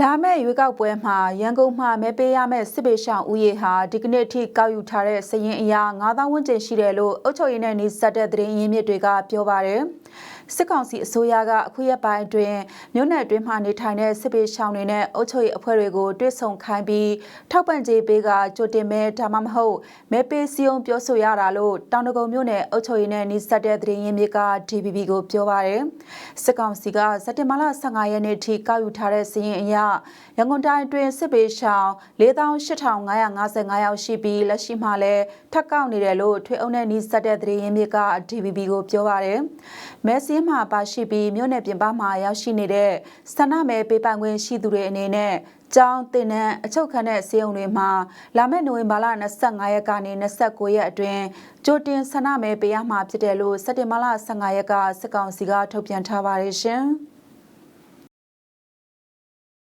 လာမယ့်ရွေးကောက်ပွဲမှာရန်ကုန်မှာမဲပေးရမယ့်စစ်ပေးရှောင်ဦးရေဟာဒီကနေ့အထိကောက်ယူထားတဲ့စည်ရင်အရာ9000ဝန်းကျင်ရှိတယ်လို့အုပ်ချုပ်ရေးနဲ့နှိစက်တဲ့သတင်းရင်းမြစ်တွေကပြောပါတယ်။စစ်ကောင်စီအစိုးရကအခုရက်ပိုင်းအတွင်းမြို့နယ်အတွင်းမှာနေထိုင်တဲ့စစ်ပေးရှောင်တွေနဲ့အုပ်ချုပ်ရေးအဖွဲ့တွေကိုတွစ်ဆုံခိုင်းပြီးထောက်ပံ့ကြေးပေးကကြိုတင်မဲဒါမှမဟုတ်မဲပေးစီယုံပြောဆိုရတာလို့တောင်တကုံမြို့နယ်အုပ်ချုပ်ရေးနဲ့နှိစက်တဲ့သတင်းရင်းမြစ်က DPP ကိုပြောပါတယ်။စစ်ကောင်စီကစက်တင်ဘာလ15ရက်နေ့ထိကောက်ယူထားတဲ့စည်ရင်အရရန်ကုန်တိုင်းအတွင်းစစ်ပေးရှောင်48,555ယောက်ရှိပြီးလက်ရှိမှာလည်းထပ်ကောက်နေတယ်လို့ထွေအုပ်နဲ့နှိစက်တဲ့သတင်းရင်းမြစ်က DPP ကိုပြောပါတယ်။မဲစင်းမှာပါရှိပြီးမြို့နယ်ပြင်ပမှာရောက်ရှိနေတဲ့ဆန္ဒမဲပေးပိုင်ခွင့်ရှိသူတွေအနေနဲ့ကျောင်းတင်နန်းအချုပ်ခန်းတဲ့စေုံတွေမှာလာမယ့်နိုဝင်ဘာလ25ရက်ကနေ29ရက်အတွင်းကြိုတင်ဆန္ဒမဲပေးရမှာဖြစ်တယ်လို့စက်တင်ဘာလ15ရက်ကစစ်ကောင်စီကထုတ်ပြန်ထားပါတယ်ရှင်။